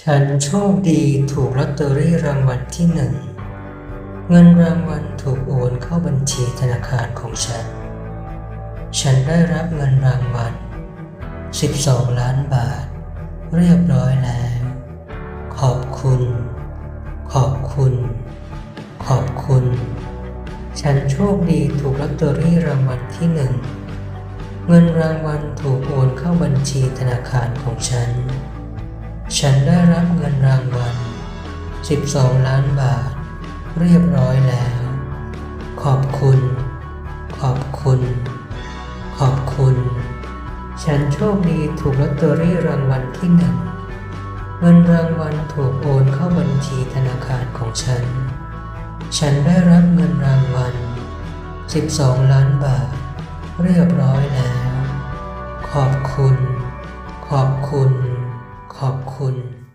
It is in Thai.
ฉันโชคดีถูกลอตเตอรี่รางวัลที่หนึ่ง เงินรางวัลถูกโอนเข้าบัญชีธนาคารของฉัน ฉันได้รับเงินรางวัล 12 ล้านบาท เรียบร้อยแล้ว ขอบคุณ ขอบคุณ ขอบคุณ ฉันโชคดีถูกลอตเตอรี่รางวัลที่หนึ่ง เงินรางวัลถูกโอนเข้าบัญชีธนาคารของฉัน ฉันได้รับเงินรางวัล 12 ล้านบาท เรียบร้อยแล้ว ขอบคุณ ขอบคุณ ขอบคุณ ฉันโชคดีถูกลอตเตอรี่รางวัลที่หนึ่งเงินรางวัลถูกโอนเข้าบัญชีธนาคารของฉัน ฉันได้รับเงินรางวัล 12 ล้านบาท เรียบร้อยแล้ว ขอบคุณ ขอบคุณ คุณ